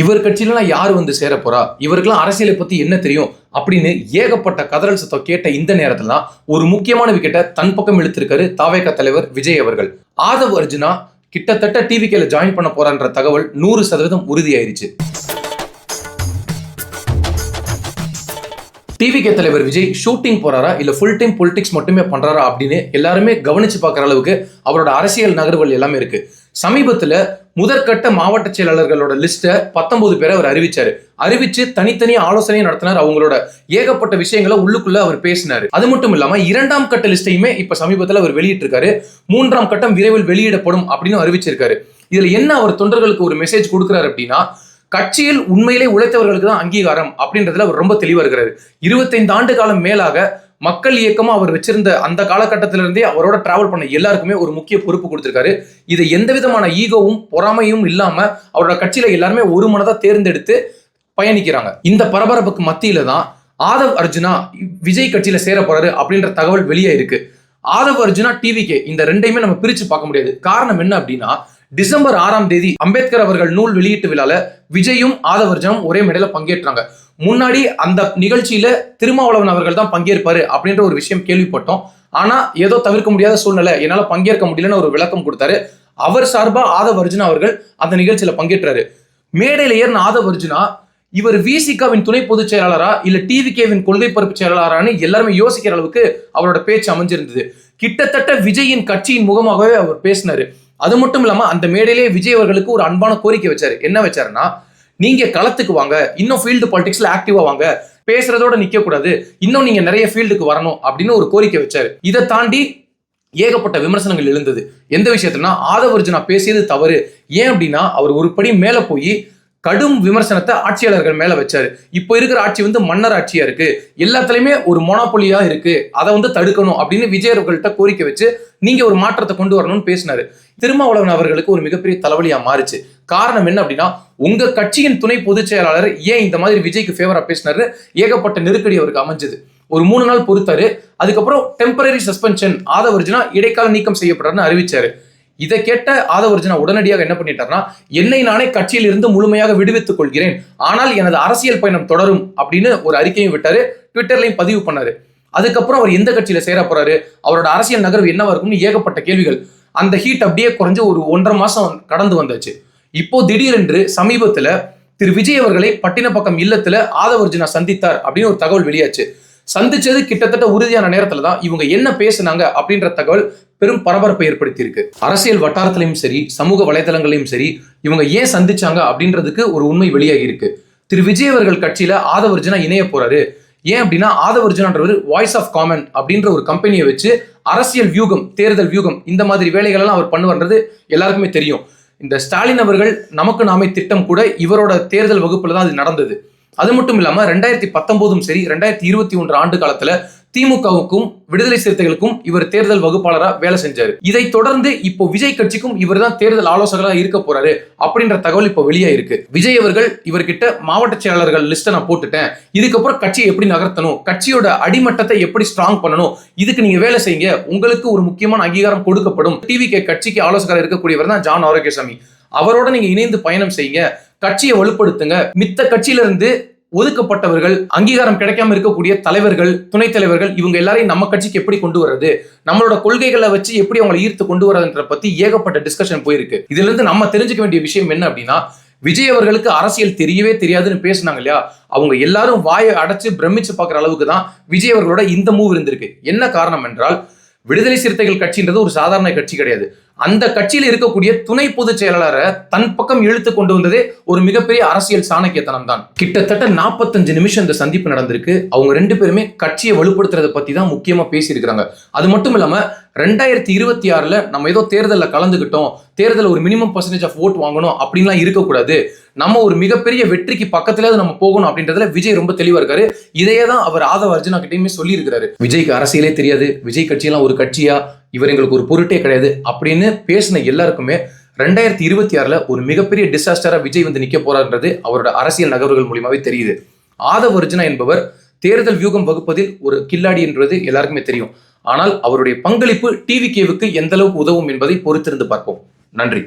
இவர் கட்சியிலலாம் யார் வந்து சேர போறா இவருக்கெல்லாம் அரசியலை பத்தி என்ன தெரியும்? அப்படின்னு ஏகப்பட்ட கதறல் சத்தம் கேட்ட இந்த நேரத்துல தான் ஒரு முக்கியமான விக்கெட்டை தன் பக்கம் இழுத்திருக்காரு தாவேக தலைவர் விஜய் அவர்கள். ஆதவ் அர்ஜுனா கிட்டத்தட்ட டிவிகேல ஜாயின் பண்ண போறான்ற தகவல் நூறு சதவீதம் உறுதியாயிருச்சு. டிவிகே தலைவர் விஜய் ஷூட்டிங் போறாரா? இல்ல ஃபுல் டைம் பொலிட்டிக்ஸ் மட்டுமே பண்றாரா? அப்படின்னு எல்லாருமே கவனிச்சு பார்க்குற அளவுக்கு அவரோட அரசியல் நகர்வுகள் எல்லாமே இருக்கு. சமீபத்துல முதற்கட்ட மாவட்ட செயலாளர்களோட லிஸ்ட்டை பத்தொன்பது பேரை அவர் அறிவிச்சாரு. அறிவிச்சு தனித்தனி ஆலோசனையும் நடத்தினார். அவங்களோட ஏகப்பட்ட விஷயங்களை உள்ளுக்குள்ள அவர் பேசினாரு. அது மட்டும் இல்லாம இரண்டாம் கட்ட லிஸ்ட்டையுமே இப்ப சமீபத்தில் அவர் வெளியிட்டிருக்காரு. மூன்றாம் கட்டம் விரைவில் வெளியிடப்படும் அப்படின்னு அறிவிச்சிருக்காரு. இதுல என்ன அவர் தொண்டர்களுக்கு ஒரு மெசேஜ் கொடுக்குறாரு அப்படின்னா கட்சியில் உண்மையிலே உழைத்தவர்களுக்கு தான் அங்கீகாரம் அப்படின்றதுல அவர் ரொம்ப தெளிவா இருக்கிறாரு. இருபத்தைந்து ஆண்டு காலம் மேலாக மக்கள் இயக்கமாக அவர் வச்சிருந்த அந்த காலகட்டத்திலிருந்தே அவரோட டிராவல் பண்ண எல்லாருக்குமே ஒரு முக்கிய பொறுப்பு கொடுத்துருக்காரு. இதை எந்த விதமான ஈகோவும் பொறாமையும் இல்லாமல் அவரோட கட்சியில் எல்லாருமே ஒரு மனதாக தேர்ந்தெடுத்து பயணிக்கிறாங்க. இந்த பரபரப்புக்கு மத்தியில தான் ஆதவ் அர்ஜுனா விஜய் கட்சியில சேர போறாரு அப்படின்ற தகவல் வெளியே இருக்கு ஆதவ் அர்ஜுனா டிவிகே இந்த ரெண்டையுமே நம்ம பிரிச்சு பார்க்க முடியாது. காரணம் என்ன அப்படின்னா டிசம்பர் ஆறாம் தேதி அம்பேத்கர் அவர்கள் நூல் வெளியீட்டு விழால விஜயும் ஆதவர்ஜனும் ஒரே மேடையில பங்கேற்றாங்க. முன்னாடி அந்த நிகழ்ச்சியில திருமாவளவன் அவர்கள் தான் பங்கேற்பாரு அப்படின்ற ஒரு விஷயம் கேள்விப்பட்டோம். ஆனா ஏதோ தவிர்க்க முடியாத சூழ்நிலை. என்னால பங்கேற்க முடியலன்னு ஒரு விளக்கம் கொடுத்தாரு. அவர் சார்பா ஆதவர்ஜுனா அவர்கள் அந்த நிகழ்ச்சியில பங்கேற்றாரு. மேடையில ஏறின ஆதவர்ஜுனா இவர் விசிகாவின் துணை பொதுச் செயலாளரா இல்ல டிவிகேவின் கொள்கை பொறுப்பு செயலாளரான்னு எல்லாருமே யோசிக்கிற அளவுக்கு அவரோட பேச்சு அமைஞ்சிருந்தது. கிட்டத்தட்ட விஜயின் கட்சியின் முகமாகவே அவர் பேசினாரு. அது மட்டும் இல்லாமல் அந்த மேடையிலே விஜய் அவர்களுக்கு ஒரு அன்பான கோரிக்கை வச்சாரு. என்ன வச்சாருன்னா நீங்க களத்துக்கு வாங்க இன்னும் ஃபீல்டு பாலிடிக்ஸ்ல ஆக்டிவா வாங்க பேசுறதோட நிக்க கூடாது இன்னும் நீங்க நிறைய ஃபீல்டுக்கு வரணும் அப்படின்னு ஒரு கோரிக்கை வச்சாரு. இதை தாண்டி ஏகப்பட்ட விமர்சனங்கள் எழுந்தது. எந்த விஷயத்துலனா ஆதவர்ஜுனா பேசியது தவறு. ஏன் அப்படின்னா அவர் ஒரு படி மேல போய் கடும் விமர்சனத்தை ஆட்சியாளர்கள் மேல வச்சாரு. இப்போ இருக்கிற ஆட்சி வந்து மன்னர் ஆட்சியா இருக்கு. எல்லாத்துலயுமே ஒரு மொனாப்பொலியா இருக்கு. அதை வந்து தடுக்கணும் அப்படின்னு விஜய் அவர்கள்ட்ட கோரிக்கை வச்சு நீங்க ஒரு மாற்றத்தை கொண்டு வரணும்னு பேசினாரு. திருமாவளவன் அவர்களுக்கு ஒரு மிகப்பெரிய தலைவலியா மாறுச்சு. காரணம் என்ன அப்படின்னா உங்க கட்சியின் துணை பொதுச் செயலாளர் ஏன் இந்த மாதிரி விஜய்க்கு ஃபேவரா பேசினாரு? ஏகப்பட்ட நெருக்கடி அவருக்கு அமைஞ்சது. ஒரு மூணு நாள் பொறுத்தாரு. அதுக்கப்புறம் டெம்பரரி சஸ்பென்ஷன் ஆதவர்ஜுனா இடைக்கால நீக்கம் செய்யப்படுறாருன்னு அறிவிச்சாரு. இதை கேட்ட ஆதவர்ஜுனா உடனடியாக என்ன பண்ணிட்டாருன்னா என்னை நானே கட்சியில் இருந்து முழுமையாக விடுவித்துக் கொள்கிறேன். ஆனால் எனது அரசியல் பயணம் தொடரும் அப்படின்னு ஒரு அறிக்கையும் விட்டாரு. ட்விட்டர்லையும் பதிவு பண்ணாரு. அதுக்கப்புறம் அவர் எந்த கட்சியில சேர போறாரு அவரோட அரசியல் நகர்வு என்னவா இருக்கும்னு ஏகப்பட்ட கேள்விகள். அந்த ஹீட் அப்படியே குறைஞ்சு ஒரு ஒன்றரை மாசம் கடந்து வந்தாச்சு. இப்போ திடீரென்று சமீபத்துல திரு விஜய் அவர்களை பட்டினப்பக்கம் இல்லத்துல ஆதவர்ஜுனா சந்தித்தார் அப்படின்னு ஒரு தகவல் வெளியாச்சு. சந்திச்சது கிட்டத்தட்ட உறுதியான நேரத்துல தான் இவங்க என்ன பேசுனாங்க அப்படின்ற தகவல் பெரும் பரபரப்பை ஏற்படுத்தியிருக்கு. அரசியல் வட்டாரத்திலையும் சரி சமூக வலைதளங்களையும் சரி இவங்க ஏன் சந்திச்சாங்க அப்படின்றதுக்கு ஒரு உண்மை வெளியாகி இருக்கு திரு. விஜய் அவர்கள் கட்சியில ஆதவர்ஜுனா இணைய போறாரு. ஏன் அப்படின்னா ஆதவர்ஜனான்றவர் வாய்ஸ் ஆஃப் காமன் அப்படின்ற ஒரு கம்பெனியை வச்சு அரசியல் வியூகம் தேர்தல் வியூகம் இந்த மாதிரி வேலைகளெல்லாம் அவர் பண்ணுவார்ன்றது எல்லாருக்குமே தெரியும். இந்த ஸ்டாலின் அவர்கள் நமக்கு நாமே திட்டம் கூட இவரோட தேர்தல் வகுப்புல தான் அது நடந்தது. அது மட்டும் இல்லாமல் ரெண்டாயிரத்தி பத்தொன்பதும் சரி ரெண்டாயிரத்தி இருபத்தி ஒன்று ஆண்டு காலத்துல திமுகவுக்கும் விடுதலை சிறுத்தைகளுக்கும் இவர் தேர்தல் வகுப்பாளரா வேலை செஞ்சாரு. இதை தொடர்ந்து இப்போ விஜய் கட்சிக்கும் இவர் தான் தேர்தல் ஆலோசகராக இருக்க போறாரு அப்படின்ற தகவல் இப்போ வெளியா இருக்கு விஜய் அவர்கள் இவர்கிட்ட மாவட்ட செயலாளர்கள் லிஸ்ட்டை நான் போட்டுட்டேன். இதுக்கப்புறம் கட்சியை எப்படி நகர்த்தணும்? கட்சியோட அடிமட்டத்தை எப்படி ஸ்ட்ராங் பண்ணணும்? இதுக்கு நீங்க வேலை செய்யுங்க. உங்களுக்கு ஒரு முக்கியமான அங்கீகாரம் கொடுக்கப்படும். டிவி கே கட்சிக்கு ஆலோசகராக இருக்கக்கூடியவர் தான் ஜான் ஆரோக்கியசாமி. அவரோட நீங்க இணைந்து பயணம் செய்யுங்க. கட்சியை வலுப்படுத்துங்க. மித்த கட்சியில இருந்து ஒதுக்கப்பட்டவர்கள் அங்கீகாரம் கிடைக்காம இருக்கக்கூடிய தலைவர்கள் துணைத் தலைவர்கள் இவங்க எல்லாரையும் நம்ம கட்சிக்கு எப்படி கொண்டு வர்றது? நம்மளோட கொள்கைகளை வச்சு எப்படி அவங்களை ஈர்த்து கொண்டு வர்றதுன்ற பத்தி ஏகப்பட்ட டிஸ்கஷன் போயிருக்கு. இதுல இருந்து நம்ம தெரிஞ்சுக்க வேண்டிய விஷயம் என்ன அப்படின்னா விஜய் அவர்களுக்கு அரசியல் தெரியவே தெரியாதுன்னு பேசுனாங்க இல்லையா? அவங்க எல்லாரும் வாயை அடைச்சு பிரமிச்சு பார்க்குற அளவுக்கு தான் விஜய் அவர்களோட இந்த மூவ் இருந்திருக்கு. என்ன காரணம் என்றால் விடுதலை சிறுத்தைகள் கட்சின்றது ஒரு சாதாரண கட்சி கிடையாது. அந்த கட்சியில் இருக்கக்கூடிய துணை பொதுச் செயலாளரை தன் பக்கம் இழுத்து கொண்டு வந்ததே ஒரு மிகப்பெரிய அரசியல் சாணக்கியத்தனம் தான் கிட்டத்தட்ட நாற்பத்தஞ்சு நிமிஷம் இந்த சந்திப்பு நடந்திருக்கு. அவங்க ரெண்டு பேருமே கட்சியை வலுப்படுத்துறத பத்தி தான் முக்கியமா பேசியிருக்கிறாங்க. அது மட்டும் இல்லாம ரெண்டாயிரத்தி இருபத்தி ஆறுல நம்ம ஏதோ தேர்தலில் கலந்துக்கிட்டோம் தேர்தலில் ஒரு மினிமம் பர்சன்டேஜ் ஆஃப் ஓட் வாங்கணும் அப்படின்லாம் இருக்கக்கூடாது. நம்ம ஒரு மிகப்பெரிய வெற்றிக்கு பக்கத்துல நம்ம போகணும் அப்படின்றதுல விஜய் ரொம்ப தெளிவா இருக்காரு. இதையே தான் அவர் ஆதவ அர்ஜுனா கிட்டையுமே சொல்லி இருக்கிறாரு விஜய்க்கு அரசியலே தெரியாது. விஜய் கட்சியெல்லாம் ஒரு கட்சியா? இவர் எங்களுக்கு ஒரு பொருட்டே கிடையாது அப்படின்னு பேசின எல்லாருக்குமே ரெண்டாயிரத்தி இருபத்தி ஆறுல ஒரு மிகப்பெரிய டிசாஸ்டரா விஜய் வந்து நிக்க போறாருன்றது அவரோட அரசியல் நகர்வுகள் மூலியமாவே தெரியுது. ஆதவ அர்ஜுனா என்பவர் தேர்தல் வியூகம் வகுப்பதில் ஒரு கில்லாடி என்றது எல்லாருக்குமே தெரியும். ஆனால் அவருடைய பங்களிப்பு டிவி கேவுக்கு எந்த அளவுக்கு உதவும் என்பதை பொறுத்திருந்து பார்ப்போம். நன்றி.